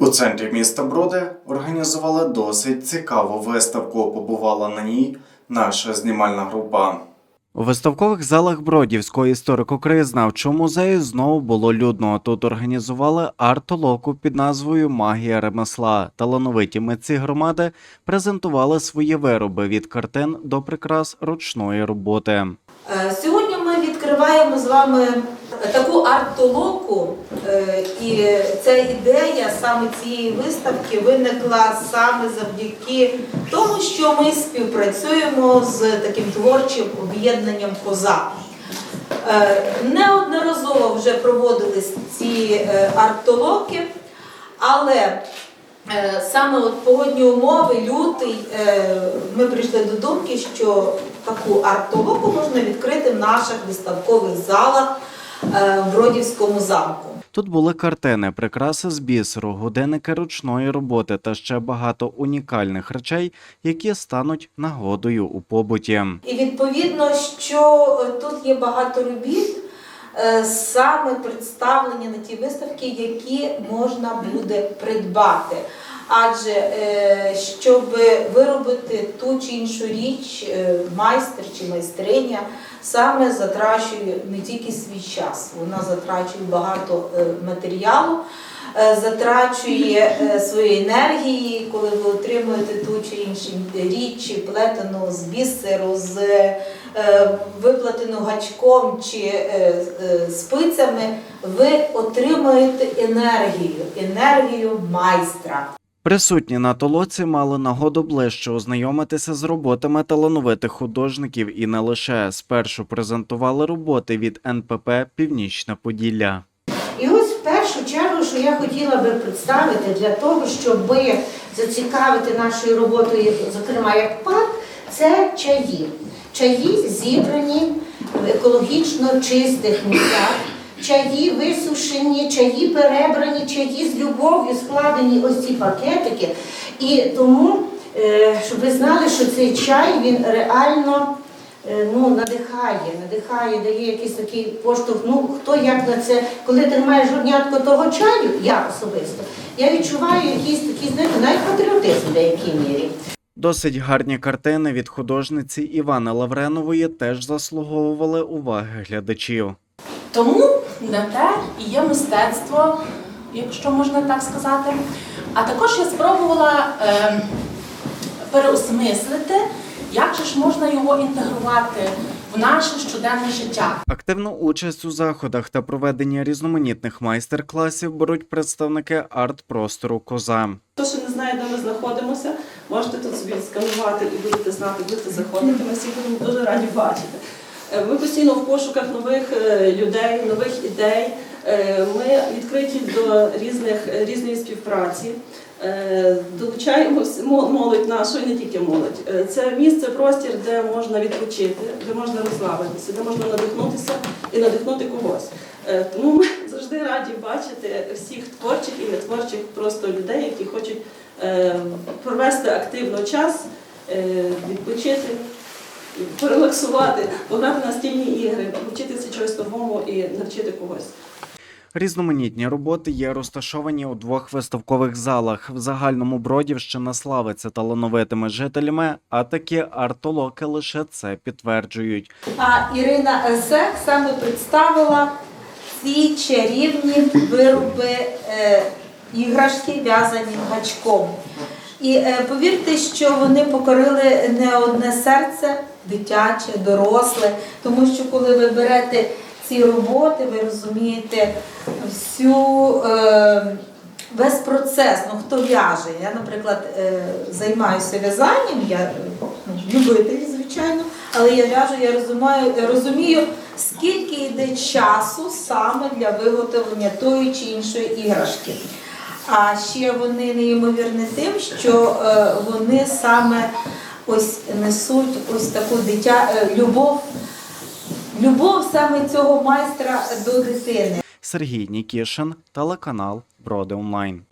У центрі міста Броди організували досить цікаву виставку. Побувала на ній наша знімальна група. У виставкових залах Бродівського історико-краєзнавчого музею знову було людно. Тут організували арт-толоку під назвою Магія ремесла. Талановиті митці громади презентували свої вироби від картин до прикрас ручної роботи. Е, Сьогодні ми відкриваємо з вами таку арт-толоку, е, і ця ідея саме цієї виставки виникла саме завдяки тому, що ми співпрацюємо з таким творчим об'єднанням Коза. Е, Неодноразово вже проводились ці е, арт-толоки, але Саме от погодні умови, лютий, ми прийшли до думки, що таку арт-толоку можна відкрити в наших виставкових залах в Бродівському замку. Тут були картини, прикраси з бісеру, годинники ручної роботи та ще багато унікальних речей, які стануть нагодою у побуті. І відповідно, що е, тут є багато робіт, е, саме представлені на ті виставки, які можна буде придбати. Адже е, щоб виробити ту чи іншу річ, е, майстер чи майстриня саме затрачує не тільки свій час, вона затрачує багато е, матеріалу, е, затрачує е, своєї енергії, коли ви отримуєте ту чи іншу річ, плетену з бісеру, з е, виплетену гачком чи е, е, спицями, ви отримуєте енергію, енергію майстра. Присутні на толоці мали нагоду ближче ознайомитися з роботами талановитих художників і не лише спершу презентували роботи від НПП Північне Поділля. І ось в першу чергу, що я хотіла би представити для того, щоб зацікавити нашою роботою, зокрема як парк, це чаї. Чаї зібрані в екологічно чистих місцях. Чаї висушені, чаї перебрані, чаї з любов'ю складені ось ці пакетики. І тому, е, щоб ви знали, що цей чай він реально е, ну, надихає, надихає, дає якийсь такий поштовх. Ну, хто як на це, коли ти маєш журнятко того чаю, я особисто, я відчуваю якийсь такий, знаєте, навіть патріотизм в деякій мірі. Досить гарні картини від художниці Івани Лавренової теж заслуговували уваги глядачів. Тому на те і є мистецтво, якщо можна так сказати. А також я спробувала е, переосмислити, як же ж можна його інтегрувати в наше щоденне життя. Активну участь у заходах та проведенні різноманітних майстер-класів беруть представники арт-простору Коза. Хто ще не знає, де ми знаходимося, можете тут собі сканувати і будете знати, будете заходити. Ми всіх будемо дуже раді бачити. Е, Ми постійно в пошуках нових е, людей, нових ідей. Е, Ми відкриті до різних, різної співпраці. Долучаємо молодь нашу і не тільки молодь. Це місце, простір, де можна відпочити, де можна розслабитися, де можна надихнутися і надихнути когось. Тому ми завжди раді бачити всіх творчих і нетворчих просто людей, які хочуть е, провести активно час, е, відпочити, порелаксувати, пограти на стільні ігри, навчитися чогось новому і навчити когось. Різноманітні роботи є розташовані у двох виставкових залах. В загальному Бродівщина славиться талановитими жителями, а такі арт-толоки лише це підтверджують. А Ірина Зех саме представила ці чарівні вироби е, іграшки, в'язані гачком. І е, повірте, що вони покорили не одне серце, дитяче, доросле, тому що коли ви берете ці роботи, ви розумієте всю. Е, Весь процес, ну хто в'яже. Я, наприклад, е, займаюся в'язанням, я любитель, звичайно, але я в'яжу, я розумію, розумію, скільки йде часу саме для виготовлення тої чи іншої іграшки. А ще вони неймовірні тим, що е, вони саме ось несуть ось таку дитя е, любов, любов саме цього майстра до дитини. Сергій Нікішин, телеканал Броди Онлайн.